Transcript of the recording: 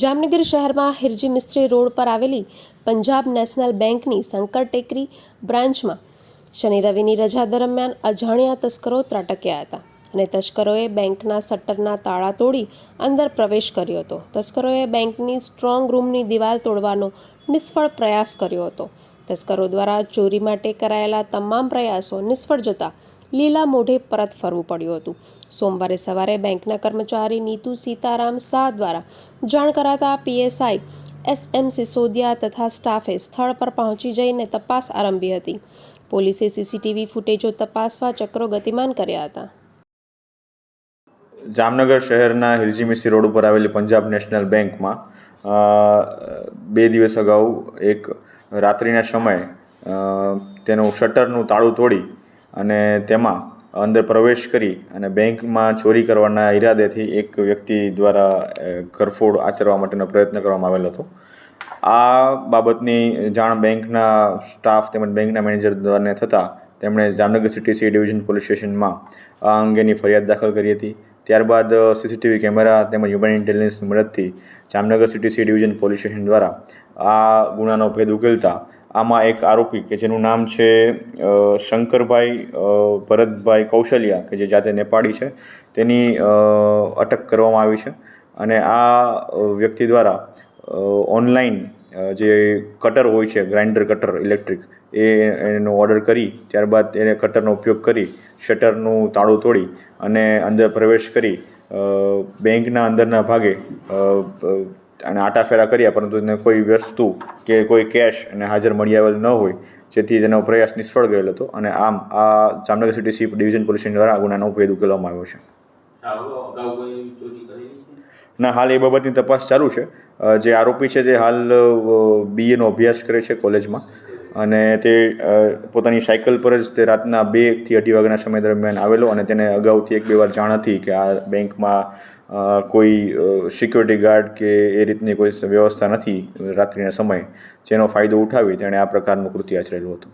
જામનગર શહેરમાં હિરજી મિસ્ત્રી રોડ પર આવેલી પંજાબ નેશનલ બેંકની શંકર ટેકરી બ્રાન્ચમાં શનિ રવિની રજા દરમિયાન અજાણ્યા તસ્કરો ત્રાટક્યા હતા અને તસ્કરોએ બેંકના શટરના તાળા તોડી અંદર પ્રવેશ કર્યો હતો. તસ્કરોએ બેંકની સ્ટ્રોંગ રૂમની દિવાલ તોડવાનો નિષ્ફળ પ્રયાસ કર્યો હતો. તસ્કરો દ્વારા ચોરી માટે કરાયેલા તમામ પ્રયાસો નિષ્ફળ જતા લીલા મોઢે પરત ફરવું પડ્યું હતું. સોમવારે સવારે બેંકના કર્મચારી નીતુ સીતારામ શાહ દ્વારા જાણ કરાતા પીએસઆઈ એસ એમ સિસોદિયા તથા સ્ટાફે સ્થળ પર પહોંચી જઈને તપાસ આરંભી હતી. પોલીસે સીસીટીવી ફૂટેજો તપાસવા ચક્રો ગતિમાન કર્યા હતા. જામનગર શહેરના હિરજી મિસ્ત્રી રોડ ઉપર આવેલી પંજાબ નેશનલ બેંકમાં બે દિવસ અગાઉ એક રાત્રિના સમયે તેનું શટરનું તાળું તોડી અને તેમાં અંદર પ્રવેશ કરી અને બેંકમાં ચોરી કરવાના ઈરાદેથી એક વ્યક્તિ દ્વારા ઘરફોડ આચરવા માટેનો પ્રયત્ન કરવામાં આવેલો હતો. આ બાબતની જાણ બેંકના સ્ટાફ તેમજ બેંકના મેનેજર દ્વારાને થતાં તેમણે Jamnagar city C division police સ્ટેશનમાં આ અંગેની ફરિયાદ દાખલ કરી હતી. ત્યારબાદ સીસીટીવી કેમેરા તેમજ હ્યુમન ઇન્ટેલિજન્સની મદદથી Jamnagar city C division police station દ્વારા આ ગુનાનો ભેદ ઉકેલતા આમાં એક આરોપી કે જેનું નામ છે શંકરભાઈ ભરતભાઈ કૌશલ્યા કે જે જાતે નેપાળી છે, તેની અટક કરવામાં આવી છે. અને આ વ્યક્તિ દ્વારા ઓનલાઈન જે કટર હોય છે, ગ્રાઇન્ડર કટર, ઇલેક્ટ્રિક, એ એનો ઓર્ડર કરી, ત્યારબાદ એને કટરનો ઉપયોગ કરી, શટરનું તાળું તોડી અને અંદર પ્રવેશ કરી બેંકના અંદરના ભાગે અને આટાફેરા કર્યા પરંતુ એને કોઈ વસ્તુ કે કોઈ કેશ અને હાજર મળી આવેલ ન હોય જેથી તેનો પ્રયાસ નિષ્ફળ ગયેલો હતો. અને આમ આ Jamnagar city C division police દ્વારા આ ગુનાનો ભેદ ઉકેલવામાં આવ્યો છે. ના હાલ એ બાબતની તપાસ ચાલુ છે. જે આરોપી છે તે હાલ બીએનો અભ્યાસ કરે છે કોલેજમાં. અને તે પોતાની સાયકલ પર જ તે રાતના બેથી અઢી વાગ્યાના સમય દરમિયાન આવેલો અને તેને અગાઉથી એક બે વાર જાણ હતી કે આ બેંકમાં કોઈ સિક્યોરિટી ગાર્ડ કે એ રીતની કોઈ વ્યવસ્થા નથી રાત્રિના સમયે, જેનો ફાયદો ઉઠાવી તેણે આ પ્રકારનું કૃત્ય આચરેલું હતું.